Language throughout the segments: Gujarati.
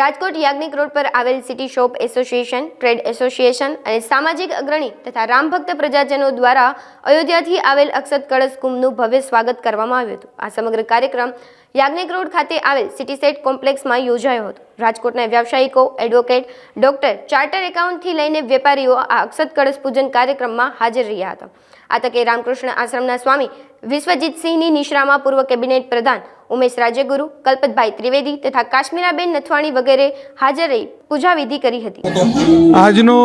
રાજકોટ યાજ્ઞિક રોડ પર આવેલ city shop association, trade association અને સામાજિક અગ્રણી તથા રામભક્ત પ્રજાજનો દ્વારા અયોધ્યાથી આવેલ અક્ષત કળશ કુંભનું ભવ્ય સ્વાગત કરવામાં આવ્યું હતું. આ સમગ્ર કાર્યક્રમ યાજ્ઞિક રોડ ખાતે આવેલ સિટી સેટ કોમ્પ્લેક્સમાં યોજાયો હતો. રાજકોટના વ્યવસાયિકો, એડવોકેટ, ડોક્ટર, ચાર્ટર એકાઉન્ટથી લઈને વેપારીઓ આ અક્ષત કળશ પૂજન કાર્યક્રમમાં હાજર રહ્યા હતા. આ તકે રામકૃષ્ણ આશ્રમના સ્વામી વિશ્વજીતસિંહની નિશ્રામાં પૂર્વ કેબિનેટ પ્રધાન ઉમેશ રાજ્યગુરુ, કલ્પતભાઈ ત્રિવેદી તથા કાશ્મીરાબેન નથવાણી વગેરે હાજર રહી પૂજા વિધિ કરી હતી. આજનો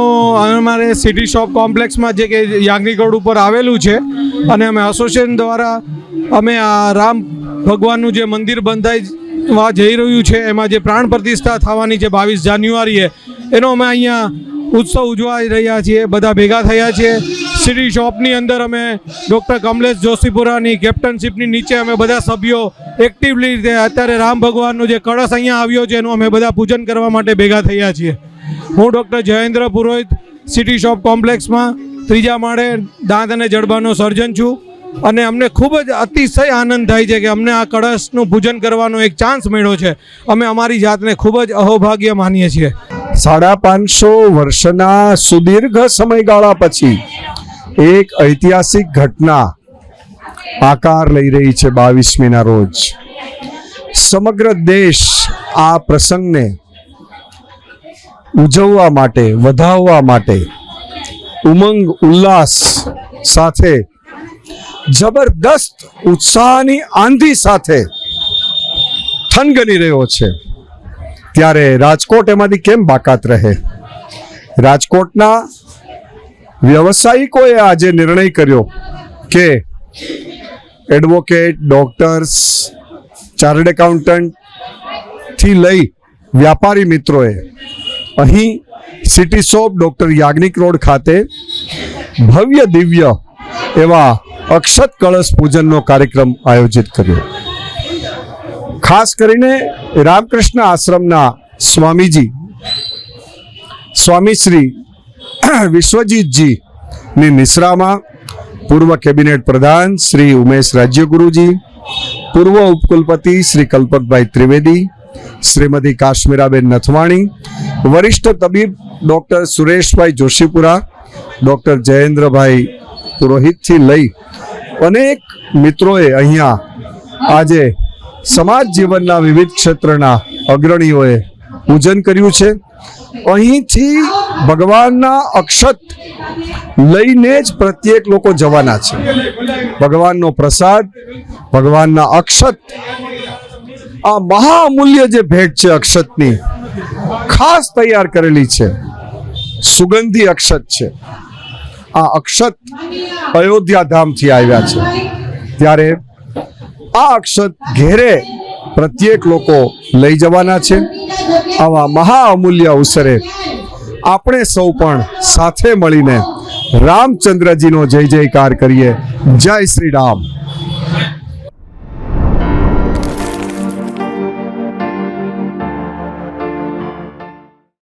અમારે સિટી શોપ કોમ્પ્લેક્સમાં જે કે યાજ્ઞિક રોડ ઉપર આવેલું છે અને અમે એસોસિએશન દ્વારા અમે આ રામ ભગવાનનું જે મંદિર બંધાઈ જઈ રહ્યું છે, એમાં જે પ્રાણ પ્રતિષ્ઠા થવાની છે બાવીસ જાન્યુઆરીએ, એનો અમે અહીંયા ઉત્સવ ઉજવાઈ રહ્યા છીએ, બધા ભેગા થયા છીએ. સિટી શોપની અંદર અમે ડૉક્ટર કમલેશ જોશીપુરાની કેપ્ટનશીપની નીચે અમે બધા સભ્યો એક્ટિવલી રીતે અત્યારે રામ ભગવાનનો જે કળશ અહીંયા આવ્યો છે, એનું અમે બધા પૂજન કરવા માટે ભેગા થયા છીએ. હું doctor Jayendra Purohit city shop કોમ્પ્લેક્સમાં, ત્રીજા માળે દાંત અને જડબાનો સર્જન છું. અને અમને ખૂબ જ અતિશય આનંદ થાય છે કે અમને આ કળશનું પૂજન કરવાનો એક ચાન્સ મળ્યો છે. અમે અમારી જાતને ખૂબ જ અહોભાગ્ય માનીએ છીએ. સાડા પાંચસો વર્ષના સુદીર્ઘ સમયગાળા પછી એક ઐતિહાસિક ઘટના આકાર લઈ રહી છે બાવીસમીના રોજ. સમગ્ર દેશ આ પ્રસંગને ઉજવવા માટે, વધાવવા માટે ઉમંગ, ઉલ્લાસ સાથે જબરદસ્ત ઉત્સાહની આંધી સાથે થનગની રહ્યો છે. ત્યારે રાજકોટ એમાંથી કેમ બાકાત રહે? રાજકોટના વ્યવસાયિકોએ આજે નિર્ણય કર્યો કે એડવોકેટ, ડોક્ટર્સ, ચાર્ટર્ડ એકાઉન્ટન્ટથી લઈ વ્યાપારી મિત્રોએ અહીં city shop doctor Yagnik road ખાતે ભવ્ય દિવ્ય એવા અક્ષત કળશ પૂજનનો કાર્યક્રમ આયોજિત કર્યો. ખાસ કરીને રામકૃષ્ણ આશ્રમના સ્વામીજી, સ્વામી શ્રી વિશ્વજીતજી ની નિશ્રામાં પૂર્વ કેબિનેટ પ્રધાન શ્રી ઉમેશ રાજ્યગુરુજી પૂર્વ ઉપકુલપતિ શ્રી કલ્પકભાઈ ત્રિવેદી, શ્રીમતી કાશ્મીરાબેન નથવાણી, વરિષ્ઠ તબીબ ડૉક્ટર સુરેશભાઈ જોશીપુરા, ડૉક્ટર જયેન્દ્રભાઈ પુરોહિતથી લઈ અનેક મિત્રોએ અહીંયા આજે સમાજ જીવનના વિવિધ ક્ષેત્રના અગ્રણીઓએ પૂજન કર્યું છે. અહીંથી ભગવાનના અક્ષત લઈને જ પ્રત્યેક લોકો જવાના છે. ભગવાનનો પ્રસાદ, ભગવાનના અક્ષત, આ મહામૂલ્ય જે ભેટ છે અક્ષતની, ખાસ તૈયાર કરેલી છે. સુગંધી અક્ષત છે. આ અક્ષત અયોધ્યા ધામથી આવ્યા છે. ત્યારે આ અક્ષત ઘેરે પ્રત્યેક લોકો લઈ જવાના છે. આવા મહા અમૂલ્ય અવસરે આપણે સૌ પણ સાથે મળીને રામચંદ્રજીનો જય જયકાર કરીએ. જય શ્રી રામ.